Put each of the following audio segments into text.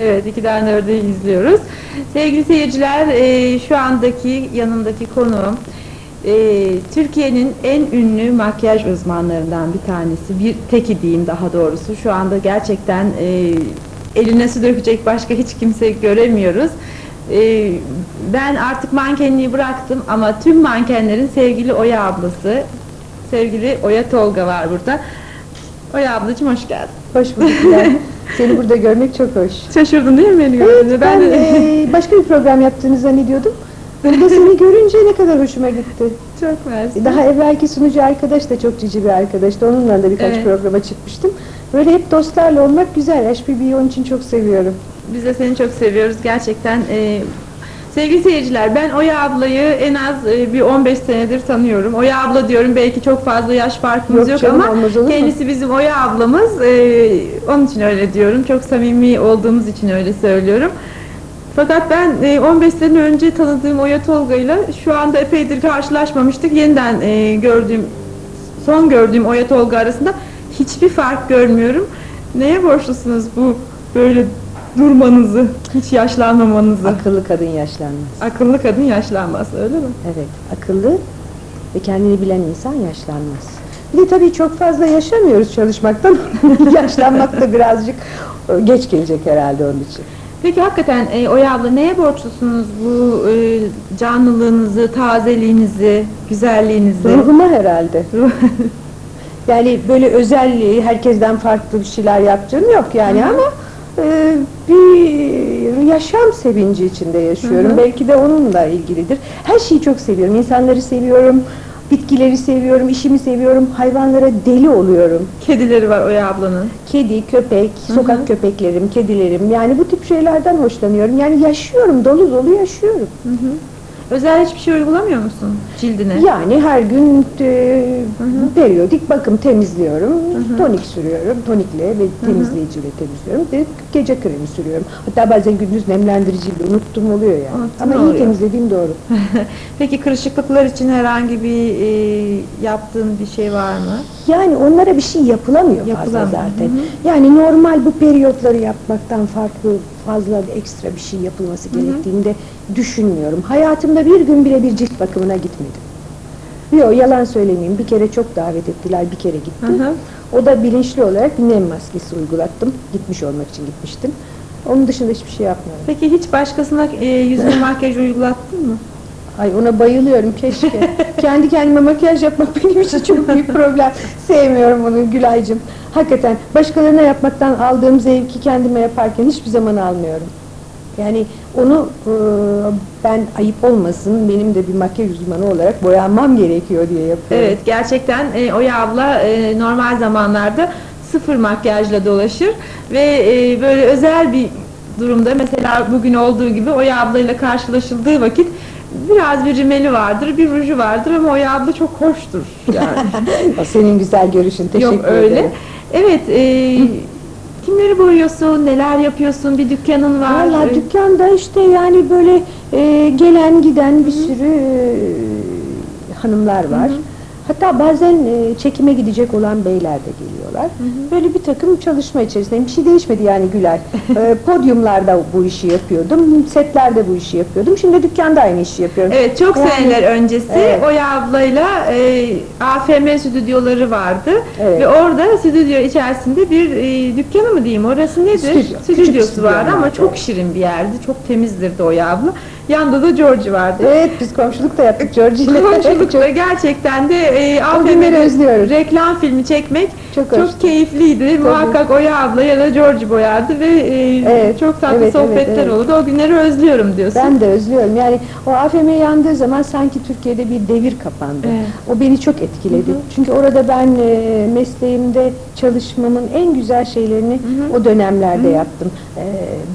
Evet, iki tane ördeği izliyoruz. Sevgili seyirciler, e, şu andaki yanımdaki konuğum e, Türkiye'nin en ünlü makyaj uzmanlarından bir tanesi. Bir teki diyeyim daha doğrusu. Şu anda gerçekten e, eline su dökecek başka hiç kimse göremiyoruz. E, ben artık mankenliği bıraktım ama tüm mankenlerin sevgili Oya ablası, sevgili Oya Tolga var burada. Oya ablacığım hoş geldin. Hoş bulduk. Seni burada görmek çok hoş. Şaşırdın değil mi beni Evet, gördüğünde? ben de- e, başka bir program yaptığını zannediyordum. Burada seni görünce ne kadar hoşuma gitti. Çok mersi. Daha evvelki sunucu arkadaş da çok cici bir arkadaştı. Onunla da birkaç Evet. programa çıkmıştım. Böyle hep dostlarla olmak güzel. HPB'yi onun için çok seviyorum. Biz de seni çok seviyoruz gerçekten. e, sevgili seyirciler ben Oya ablayı en az e, bir 15 senedir tanıyorum. Oya abla diyorum belki çok fazla yaş farkımız Yok yok, canım, ama kendisi bizim Oya ablamız. E, onun için öyle diyorum. Çok samimi olduğumuz için öyle söylüyorum. Fakat ben e, 15 sene önce tanıdığım Oya Tolga'yla şu anda epeydir karşılaşmamıştık. Yeniden e, gördüğüm, son gördüğüm Oya Tolga arasında hiçbir fark görmüyorum. Neye borçlusunuz bu böyle durmanızı, hiç yaşlanmamanızı? Akıllı kadın yaşlanmaz. Akıllı kadın yaşlanmaz öyle mi? Evet, akıllı ve kendini bilen insan yaşlanmaz. Bir de tabii çok fazla yaşamıyoruz çalışmaktan. Yaşlanmak da birazcık e, geç gelecek herhalde onun için. Peki hakikaten e, Oya abla neye borçlusunuz bu e, canlılığınızı, tazeliğinizi, güzelliğinizi? Ruhuma herhalde. Yani böyle özel herkesten farklı bir şeyler yaptığım yok yani Hı hı. ama e, bir yaşam sevinci içinde yaşıyorum. Hı hı. Belki de onunla ilgilidir. Her şeyi çok seviyorum. İnsanları seviyorum. Bitkileri seviyorum, işimi seviyorum, hayvanlara deli oluyorum. Kedileri var Oya ablanın. Kedi, köpek, Hı sokak hı. köpeklerim, kedilerim yani bu tip şeylerden hoşlanıyorum. Yani yaşıyorum, dolu dolu yaşıyorum. Hı hı. Özel hiçbir şey uygulamıyor musun cildine? Yani her gün e, Hı hı. periyodik bakım temizliyorum, hı. tonik sürüyorum, tonikle ve temizleyiciyle temizliyorum, ve gece kremi sürüyorum. Hatta bazen gündüz nemlendiriciyle unuttum oluyor yani. Unuttun Ama iyi oluyor. temizlediğim doğru. Peki kırışıklıklar için herhangi bir e, yaptığın bir şey var mı? Yani onlara bir şey yapılamıyor fazla Yapılamıyor, zaten. hı hı. Yani normal bu periyotları yapmaktan farklı fazla ekstra bir şey yapılması Hı hı. gerektiğini de düşünmüyorum. Hayatımda bir gün bile bir cilt bakımına gitmedim. Yok yalan söylemeyeyim. Bir kere çok davet ettiler, bir kere Hı gittim. hı. O da bilinçli olarak bir nem maskesi uygulattım. Gitmiş olmak için gitmiştim. Onun dışında hiçbir şey yapmadım. Peki hiç başkasına e, yüzüne makyaj uygulattın mı? Ay ona bayılıyorum keşke. Kendi kendime makyaj yapmak benim için çok büyük problem. Sevmiyorum onu Gülay'cığım. Hakikaten başkalarına yapmaktan aldığım zevki kendime yaparken hiçbir zaman almıyorum. Yani onu e, ben ayıp olmasın benim de bir makyaj uzmanı olarak boyanmam gerekiyor diye yapıyorum. Evet gerçekten e, Oya abla e, normal zamanlarda sıfır makyajla dolaşır ve e, böyle özel bir durumda mesela bugün olduğu gibi Oya ablayla karşılaşıldığı vakit biraz bir rimeli vardır, bir ruju vardır ama Oya abla çok hoştur yani. O senin güzel görüşün. Teşekkür Yok öyle. ederim. Evet, e, kimleri boyuyorsun, neler yapıyorsun, bir dükkanın var. Valla e, dükkanda işte yani böyle e, gelen giden bir sürü e, hanımlar var. Hı hı. Hatta bazen e, çekime gidecek olan beyler de geliyorlar. Böyle bir takım çalışma içerisinde bir şey değişmedi yani Gülay. E, podyumlarda bu işi yapıyordum, setlerde bu işi yapıyordum. Şimdi dükkanda aynı işi yapıyorum. Evet çok Yani- seneler öncesi Evet. Oya ablayla e, AFM stüdyoları vardı Evet. ve orada stüdyo içerisinde bir e, dükkanı mı diyeyim orası nedir? Stüdyo, Stüdyosu stüdyo vardı ama vardı. çok şirin bir yerdi çok temizdirdi Oya abla. Yanında da George vardı. Evet biz komşuluk da yaptık Georgie ile. Komşulukta gerçekten de e, özlüyoruz. reklam filmi çekmek Çok çok, keyifliydi. Muhakkak Oya abla ya da George boyardı ve e, Evet, çok tatlı evet, evet, sohbetler evet. olurdu. O günleri özlüyorum diyorsun. Ben de özlüyorum. Yani o AFM yandığı zaman sanki Türkiye'de bir devir kapandı. Evet. O beni çok etkiledi. Hı hı. Çünkü orada ben e, mesleğimde çalışmamın en güzel şeylerini hı. o dönemlerde Hı. yaptım. E,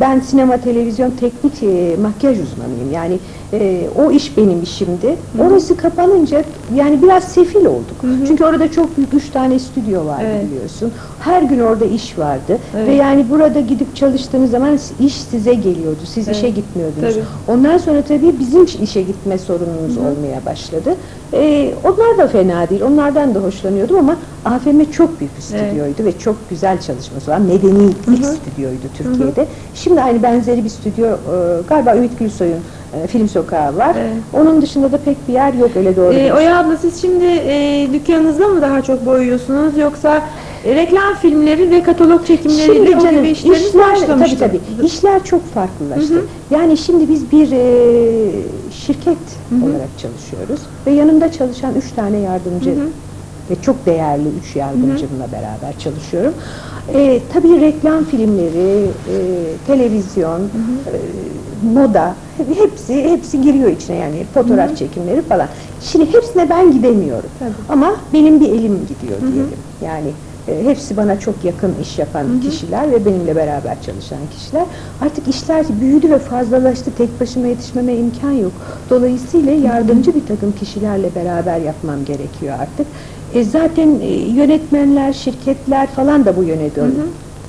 ben sinema, televizyon, teknik e, makyaj uzmanıyım. Yani e, o iş benim işimdi. Orası kapanınca yani biraz sefil olduk. Hı hı. Çünkü orada çok büyük üç tane stüdyo vardı Evet. biliyorsun. Her gün orada iş vardı. Evet. Ve yani burada gidip çalıştığınız zaman iş size geliyordu. Siz Evet. işe gitmiyordunuz. Tabii. Ondan sonra tabii bizim işe gitme sorunumuz olmaya başladı. Ee, onlar da fena değil, onlardan da hoşlanıyordum ama AFM çok büyük bir stüdyoydu ve çok güzel çalışması olan medeni ilk stüdyoydu Türkiye'de. Şimdi aynı benzeri bir stüdyo e, galiba Ümit Gülsoy'un e, film sokağı var. Evet. Onun dışında da pek bir yer yok öyle doğru. Dürüst. Oya abla siz şimdi e, dükkanınızda mı daha çok boyuyorsunuz yoksa e, reklam filmleri ve katalog çekimleriyle Şimdi canım işler başlamıştı. tabii tabii işler çok farklılaştı. Yani şimdi biz bir e, şirket olarak çalışıyoruz ve yanımda çalışan üç tane yardımcı ve çok değerli üç yardımcımla beraber çalışıyorum. E, tabii reklam filmleri, e, televizyon, e, moda hepsi hepsi giriyor içine yani fotoğraf çekimleri falan. Şimdi hepsine ben gidemiyorum. Tabii. Ama benim bir elim gidiyor diyelim. Yani e, hepsi bana çok yakın iş yapan kişiler ve benimle beraber çalışan kişiler. Artık işler büyüdü ve fazlalaştı. Tek başıma yetişmeme imkan yok. Dolayısıyla yardımcı bir takım kişilerle beraber yapmam gerekiyor artık. E, zaten e, yönetmenler, şirketler falan da bu yöne dön-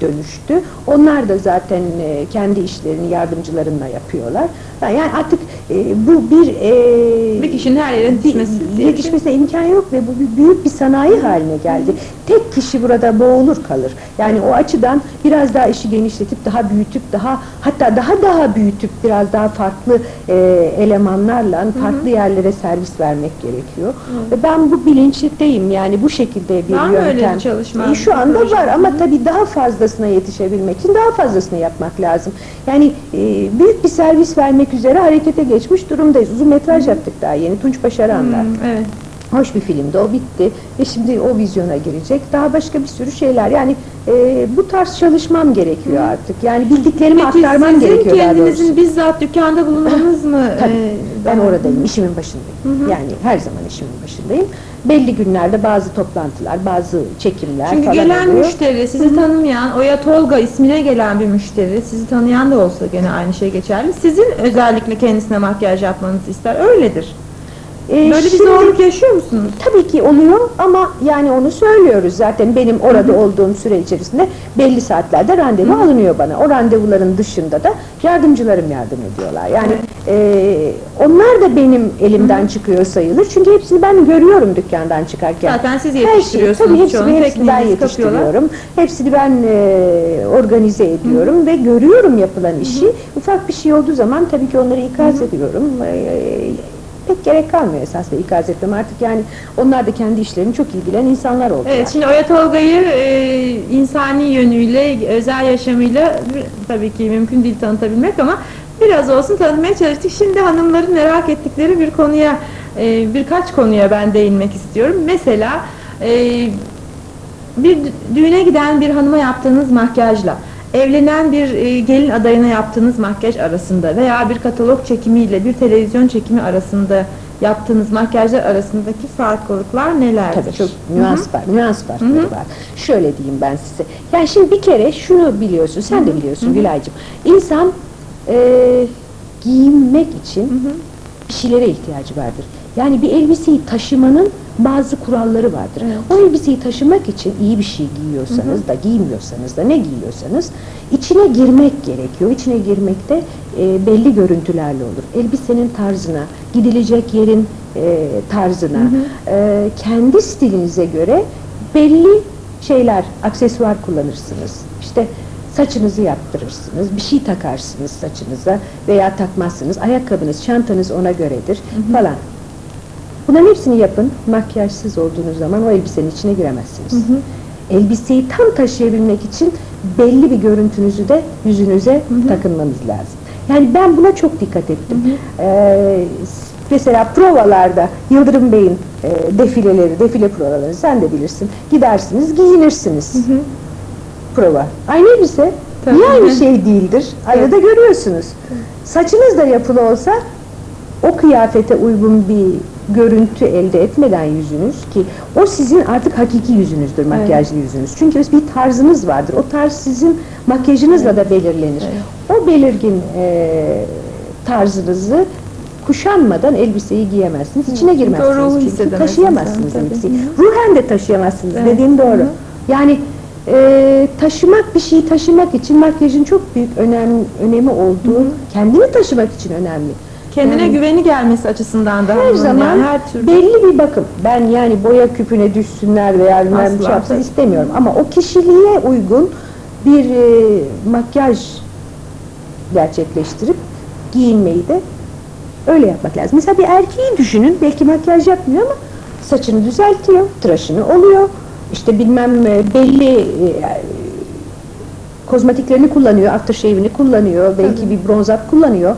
dönüştü. Onlar da zaten e, kendi işlerini yardımcılarınla yapıyorlar. Yani artık e, bu bir e, Bir kişinin her yere yetişmesi yetişmesine imkan yok ve bu bir- büyük bir sanayi haline geldi. Tek kişi burada boğulur kalır. Yani o açıdan biraz daha işi genişletip daha büyütüp daha hatta daha daha büyütüp biraz daha farklı e, elemanlarla farklı yerlere servis vermek gerekiyor. Ve ben bu bilinçteyim. Yani bu şekilde bir Var mı öyle bir yöntem. çalışma, E, Şu anda var ama tabii daha fazlasına yetişebilmek için daha fazlasını yapmak lazım. Yani e, büyük bir servis vermek üzere harekete geçmiş durumdayız. Uzun metraj yaptık daha yeni. Tunç. Hmm, evet. Hoş bir filmdi, o bitti ve şimdi o vizyona girecek. Daha başka bir sürü şeyler. Yani e, bu tarz çalışmam gerekiyor artık. Yani bildiklerimi Peki aktarmam sizin gerekiyor doğrusu. kendinizin bizzat dükkanda bulunmanız mı? Tabii, e, ben daha- oradayım, işimin başındayım. Yani her zaman işimin başındayım. Belli günlerde bazı toplantılar, bazı çekimler Çünkü falan gelen oluyor. müşteri, sizi tanımayan, Oya Tolga ismine gelen bir müşteri, sizi tanıyan da olsa gene aynı şey geçerli. Sizin özellikle kendisine makyaj yapmanızı ister. Öyledir. E, Böyle bir şimdi- zorluk yaşıyor musunuz? Tabii ki oluyor ama yani onu söylüyoruz zaten benim orada olduğum süre içerisinde belli saatlerde randevu alınıyor bana. O randevuların dışında da yardımcılarım yardım ediyorlar. Yani e, onlar da benim elimden çıkıyor sayılır. Çünkü hepsini ben görüyorum dükkandan çıkarken. Zaten siz Her şeyi, yetiştiriyorsunuz tabii hepsini, çoğunu, hepsini ben tekniğinizi kapıyorlar. yetiştiriyorum. Hepsini ben e, organize ediyorum ve görüyorum yapılan işi. Ufak bir şey olduğu zaman tabii ki onları ikaz ediyorum. E, pek gerek kalmıyor esasında ikaz etmem artık yani onlar da kendi işlerini çok iyi bilen insanlar oldular. Evet, şimdi Oya Tolga'yı e, insani yönüyle, özel yaşamıyla tabii ki mümkün değil tanıtabilmek ama biraz olsun tanıtmaya çalıştık. Şimdi hanımların merak ettikleri bir konuya, e, birkaç konuya ben değinmek istiyorum. Mesela e, bir dü- düğüne giden bir hanıma yaptığınız makyajla evlenen bir e, gelin adayına yaptığınız makyaj arasında veya bir katalog çekimiyle bir televizyon çekimi arasında yaptığınız makyajlar arasındaki farklılıklar nelerdir? Tabii çok nüans var, nüans farkları var. Şöyle diyeyim ben size. Yani şimdi bir kere şunu biliyorsun, sen de biliyorsun Gülaycığım. İnsan e, giyinmek için bir şeylere ihtiyacı vardır. Yani bir elbiseyi taşımanın bazı kuralları vardır. O elbiseyi taşımak için iyi bir şey giyiyorsanız da giymiyorsanız da ne giyiyorsanız içine girmek gerekiyor. İçine girmekte e, belli görüntülerle olur. Elbisenin tarzına, gidilecek yerin e, tarzına, e, kendi stilinize göre belli şeyler, aksesuar kullanırsınız. İşte saçınızı yaptırırsınız, bir şey takarsınız saçınıza veya takmazsınız. Ayakkabınız, çantanız ona göredir falan. Bunların hepsini yapın. Makyajsız olduğunuz zaman o elbisenin içine giremezsiniz. Elbiseyi tam taşıyabilmek için belli bir görüntünüzü de yüzünüze takınmanız lazım. Yani ben buna çok dikkat ettim. Ee, s- mesela provalarda Yıldırım Bey'in e, defileleri, defile provaları sen de bilirsin. Gidersiniz, giyinirsiniz. Prova. Aynı elbise. Tabii. Niye aynı şey değildir? Aynada görüyorsunuz. Saçınız da yapılı olsa o kıyafete uygun bir görüntü elde etmeden yüzünüz ki o sizin artık hakiki yüzünüzdür, makyajlı yüzünüz. Çünkü bir tarzınız vardır. O tarz sizin makyajınızla da belirlenir. O belirgin e, tarzınızı kuşanmadan elbiseyi giyemezsiniz. İçine girmezsiniz. ruhu Çünkü taşıyamazsınız elbiseyi. Hı Ruhen de taşıyamazsınız. Evet. Dediğin doğru. Yani e, taşımak bir şeyi taşımak için makyajın çok büyük önem, önemi olduğu, kendini taşımak için önemli. Kendine Yani- güveni gelmesi açısından da her zaman yani her türlü belli bir bakım. Ben yani boya küpüne düşsünler veya bilmem şey yapsın istemiyorum. Ama o kişiliğe uygun bir e, makyaj gerçekleştirip giyinmeyi de öyle yapmak lazım. Mesela bir erkeği düşünün. Belki makyaj yapmıyor ama saçını düzeltiyor, tıraşını oluyor. İşte bilmem e, belli e, kozmetiklerini kullanıyor, aftershave'ini kullanıyor, belki bir bronz up kullanıyor.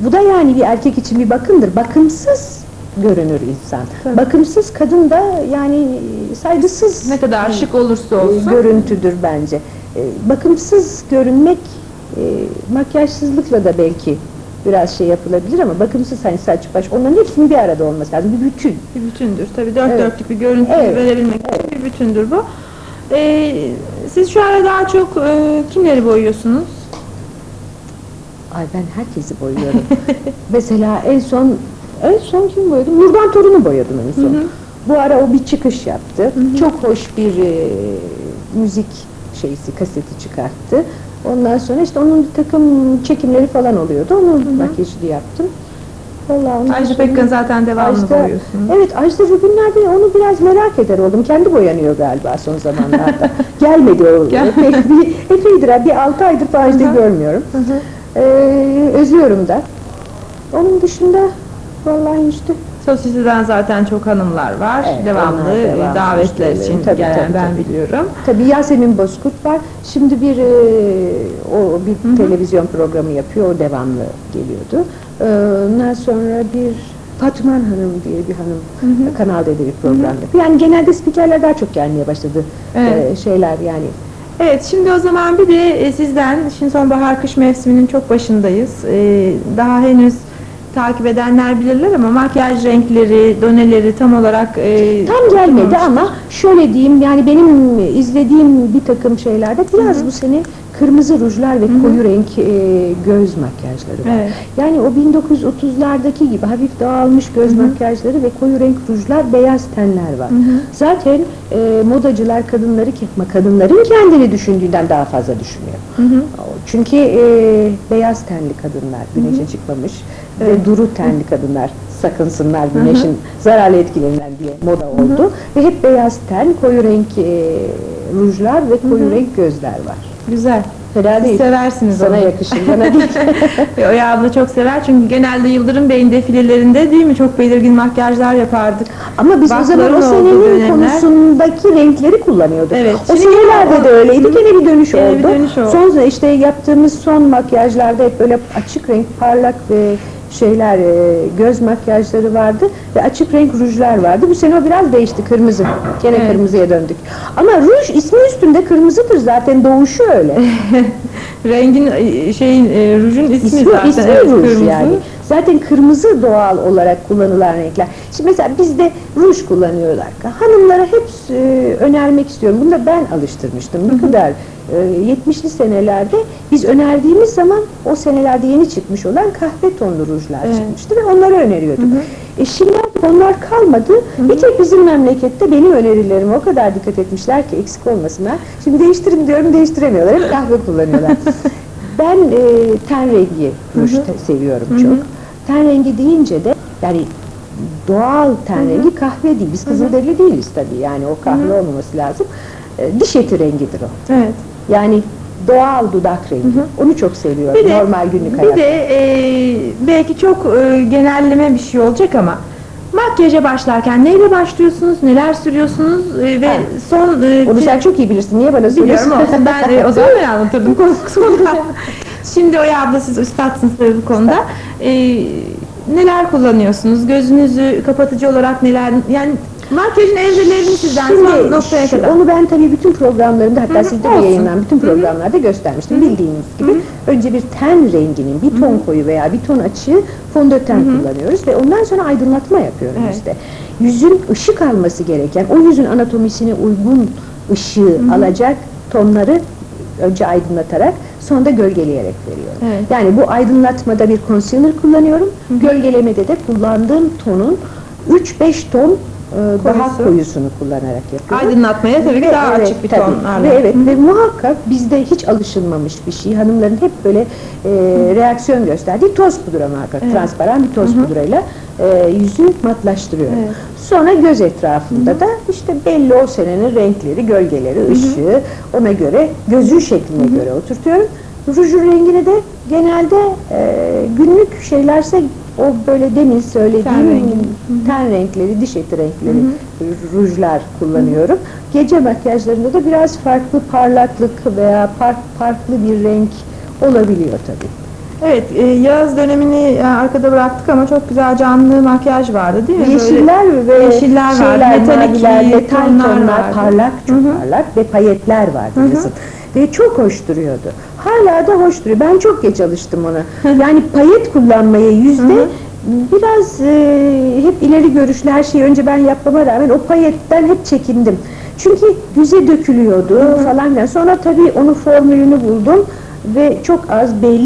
Bu da yani bir erkek için bir bakımdır. Bakımsız görünür insan. Tabii. Bakımsız kadın da yani saygısız ne kadar şık olursa olsun. görüntüdür bence. E, Bakımsız görünmek e, makyajsızlıkla da belki biraz şey yapılabilir ama bakımsız hani saç baş onların hepsinin bir arada olması lazım. Bir bütün. bir bütündür. Tabii dört Evet. dörtlük bir görüntü Evet. verebilmek için bir bütündür bu. Ee, siz şu ara daha çok e, kimleri boyuyorsunuz? Ay ben herkesi boyuyorum. Mesela en son en son kim boyadım? Nurdan Torun'u boyadım en son. Hı hı. Bu ara o bir çıkış yaptı. Çok hoş bir e, müzik şeysi kaseti çıkarttı. Ondan sonra işte onun bir takım çekimleri falan oluyordu. Onun makyajını yaptım. Vallahi Ajda Pekkan zaten devamlı Ajda- boyuyorsunuz. Evet Ajda bugünlerde onu biraz merak eder oldum. Kendi boyanıyor galiba son zamanlarda. Gelmedi o. Gel- Epey, bir, epeydir. Bir altı aydır falan Hı hı. görmüyorum. Hı hı. Ee, özlüyorum da. Onun dışında vallahi işte Sosyeteden zaten çok hanımlar var. Evet, devamlı e, devamlı davetler için tabii, gelen tabii, ben tabii. biliyorum. tabii Yasemin Bozkurt var. Şimdi bir e, o bir televizyon programı yapıyor. O devamlı geliyordu. Ee, ondan sonra bir Fatma Hanım diye bir hanım Kanal D'de bir program yapıyor. Yani genelde spikerler daha çok gelmeye başladı. Evet. Ee, şeyler yani Evet şimdi o zaman bir de e, sizden şimdi sonbahar kış mevsiminin çok başındayız. E, daha henüz takip edenler bilirler ama makyaj renkleri, doneleri tam olarak e, Tam gelmedi ama şöyle diyeyim yani benim izlediğim bir takım şeylerde biraz bu sene kırmızı rujlar ve koyu renk e, göz makyajları var. Evet. Yani o 1930'lardaki gibi hafif dağılmış göz makyajları ve koyu renk rujlar, beyaz tenler var. Zaten e, modacılar kadınları kadınların kendini düşündüğünden daha fazla düşünüyor. Hı hı. Çünkü e, beyaz tenli kadınlar güneşe çıkmamış ve duru tenli kadınlar sakınsınlar güneşin zararlı etkilerinden diye moda oldu. Ve hep beyaz ten, koyu renk e, rujlar ve koyu renk gözler var. Güzel. Fena Siz değil. seversiniz Sana onu. yakışır, bana değil. Oya abla çok sever çünkü genelde Yıldırım Bey'in defilelerinde değil mi çok belirgin makyajlar yapardık. Ama biz o zaman o senenin dönemler. konusundaki renkleri kullanıyorduk. Evet, O senelerde o- de öyleydi. Gene bir dönüş Gene oldu. bir dönüş oldu. Son işte yaptığımız son makyajlarda hep böyle açık renk, parlak ve şeyler e, göz makyajları vardı ve açık renk rujlar vardı. Bu sene o biraz değişti kırmızı. Gene Evet. kırmızıya döndük. Ama ruj ismi üstünde kırmızıdır zaten doğuşu öyle. Rengin e, şeyin e, rujun ismi, İsmi, zaten ismi evet, ruj kırmızı. yani. Zaten kırmızı doğal olarak kullanılan renkler. Şimdi mesela bizde ruj kullanıyorlar. Hanımlara hep e, önermek istiyorum. Bunu da ben alıştırmıştım. Ne kadar e, 70'li senelerde biz önerdiğimiz zaman o senelerde yeni çıkmış olan kahve tonlu rujlar Evet. çıkmıştı ve onları öneriyorduk. E şimdi onlar kalmadı. Bir tek bizim memlekette benim önerilerime o kadar dikkat etmişler ki eksik olmasınlar. Şimdi değiştirin diyorum değiştiremiyorlar. Hep kahve kullanıyorlar. Ben e, ten rengi ruj seviyorum çok. Ten rengi deyince de yani doğal ten rengi kahve değil. Biz kızılderili değiliz tabii. Yani o kahve olmaması lazım. E, diş eti rengidir o. Evet. Yani doğal dudak rengi. Onu çok seviyorum. Bir de, Normal günlük bir hayatta. de e, belki çok e, genelleme bir şey olacak ama makyaja başlarken neyle başlıyorsunuz, neler sürüyorsunuz e, ve Ha. son e, Onu sen çok iyi bilirsin. Niye bana Biliyorum soruyorsun? olsun ben e, o zaman ben anlatırdım konu. Şimdi Oya abla siz üstadsınız tabii bu konuda. E, neler kullanıyorsunuz? Gözünüzü kapatıcı olarak neler yani makyajın evrelerini sizden son noktaya şu- kadar. Onu ben tabii bütün programlarımda hatta Hı hı, sizde de yayınlanan bütün programlarda göstermiştim. Bildiğiniz gibi önce bir ten renginin bir ton koyu veya bir ton açığı fondöten kullanıyoruz ve ondan sonra aydınlatma yapıyorum Evet. işte. Yüzün ışık alması gereken, o yüzün anatomisine uygun ışığı alacak tonları önce aydınlatarak sonra da gölgeleyerek veriyorum. Evet. Yani bu aydınlatmada bir concealer kullanıyorum. Gölgelemede de kullandığım tonun 3-5 ton e, daha Koyusu. koyusunu kullanarak yapıyorum. Aydınlatmaya tabii ki daha evet, açık bir tabii. tonlarla. Ve evet ve muhakkak bizde hiç alışılmamış bir şey. Hanımların hep böyle e, reaksiyon gösterdiği toz pudra muhakkak. Evet. Transparan bir toz pudrayla e, yüzü matlaştırıyorum. Evet. Sonra göz etrafında da işte belli o senenin renkleri, gölgeleri, ışığı ona göre gözün şekline göre oturtuyorum. Rujun rengini de genelde e, günlük şeylerse o böyle demin söylediğim Ten ten renkleri, diş eti renkleri rujlar kullanıyorum. Gece makyajlarında da biraz farklı parlaklık veya par- farklı bir renk olabiliyor tabii. Evet, e, yaz dönemini e, arkada bıraktık ama çok güzel canlı makyaj vardı değil mi? Böyle Yeşiller ve yeşiller şeyler, metalik maviler, iyi metal tonlar tonlar, vardı. parlak, çok Hı hı. parlak ve payetler vardı Hı hı. yazın. Ve çok hoş duruyordu. Hala da hoş duruyor. Ben çok geç alıştım ona. yani payet kullanmaya yüzde Hı hı. biraz e, hep ileri görüşlü her şeyi önce ben yapmama rağmen o payetten hep çekindim. Çünkü yüze dökülüyordu falan filan. Sonra tabii onun formülünü buldum ve çok az belli